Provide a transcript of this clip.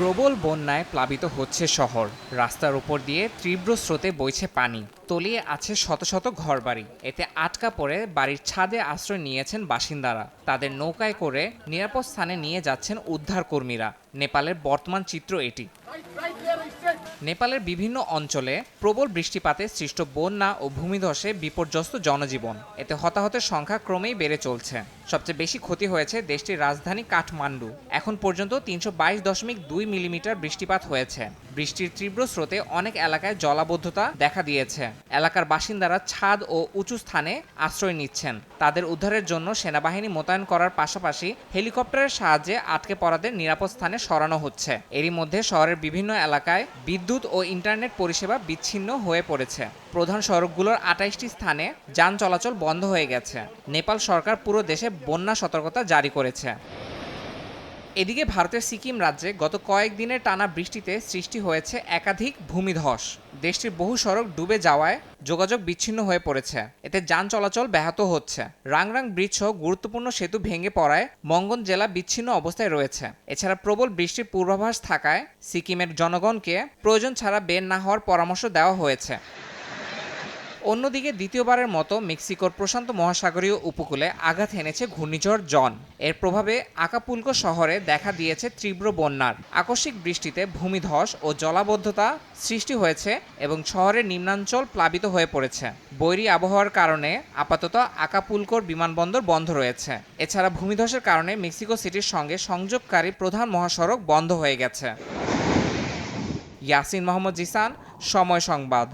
প্রবল বন্যায় প্লাবিত হচ্ছে শহর। রাস্তার উপর দিয়ে তীব্র স্রোতে বইছে পানি। তলিয়ে আছে শত শত ঘরবাড়ি। এতে আটকা পড়ে বাড়ির ছাদে আশ্রয় নিয়েছেন বাসিন্দারা। তাদের নৌকায় করে নিরাপদ স্থানে নিয়ে যাচ্ছেন উদ্ধার কর্মীরা নেপালের বর্তমান চিত্র এটি। নেপালের বিভিন্ন অঞ্চলে প্রবল বৃষ্টিপাতে সৃষ্ট বন্যা ও ভূমিধসে বিপর্যস্ত জনজীবন। এতে হতাহতের সংখ্যা ক্রমেই বেড়ে চলছে। সবচেয়ে বেশি ক্ষতি হয়েছে দেশটির রাজধানী কাঠমান্ডু। এখন পর্যন্ত তিনশো বাইশ দশমিক দুই মিলিমিটার বৃষ্টিপাত হয়েছে। বৃষ্টির তীব্র স্রোতে অনেক এলাকায় জলাবদ্ধতা দেখা দিয়েছে। এলাকার বাসিন্দারা ছাদ ও উঁচু স্থানে আশ্রয় নিচ্ছেন। তাদের উদ্ধারের জন্য সেনাবাহিনী মোতায়েন করার পাশাপাশি হেলিকপ্টারের সাহায্যে আটকে পড়াদের নিরাপদ স্থানে সরানো হচ্ছে। এরই মধ্যে শহরের বিভিন্ন এলাকায় বিদ্যুৎ ও ইন্টারনেট পরিষেবা বিচ্ছিন্ন হয়ে পড়েছে। প্রধান সড়কগুলোর আটাইশটি স্থানে যান চলাচল বন্ধ হয়ে গেছে। নেপাল সরকার পুরো দেশে বন্যা সতর্কতা জারি করেছে। এদিকে ভারতের সিকিম রাজ্যে গত কয়েকদিনের টানা বৃষ্টিতে সৃষ্টি হয়েছে একাধিক ভূমিধস। দেশটির বহু সড়ক ডুবে যাওয়ায় যোগাযোগ বিচ্ছিন্ন হয়ে পড়েছে। এতে যান চলাচল ব্যাহত হচ্ছে। রাংরাং ব্রিজ সহ গুরুত্বপূর্ণ সেতু ভেঙে পড়ায় মঙ্গন জেলা বিচ্ছিন্ন অবস্থায় রয়েছে। এছাড়া প্রবল বৃষ্টির পূর্বাভাস থাকায় সিকিমের জনগণকে প্রয়োজন ছাড়া বের না হওয়ার পরামর্শ দেওয়া হয়েছে। অন্যদিকে দ্বিতীয়বারের মতো মেক্সিকোর প্রশান্ত মহাসাগরীয় উপকূলে আঘাত এনেছে ঘূর্ণিঝড় জন। এর প্রভাবে আকাপুলকো শহরে দেখা দিয়েছে তীব্র বন্যার। আকস্মিক বৃষ্টিতে ভূমিধস ও জলাবদ্ধতা সৃষ্টি হয়েছে এবং শহরের নিম্নাঞ্চল প্লাবিত হয়ে পড়েছে। বৈরী আবহাওয়ার কারণে আপাতত আকাপুলকোর বিমানবন্দর বন্ধ রয়েছে। এছাড়া ভূমিধসের কারণে মেক্সিকো সিটির সঙ্গে সংযোগকারী প্রধান মহাসড়ক বন্ধ হয়ে গেছে। ইয়াসিন মোহাম্মদ জিসান, সময় সংবাদ।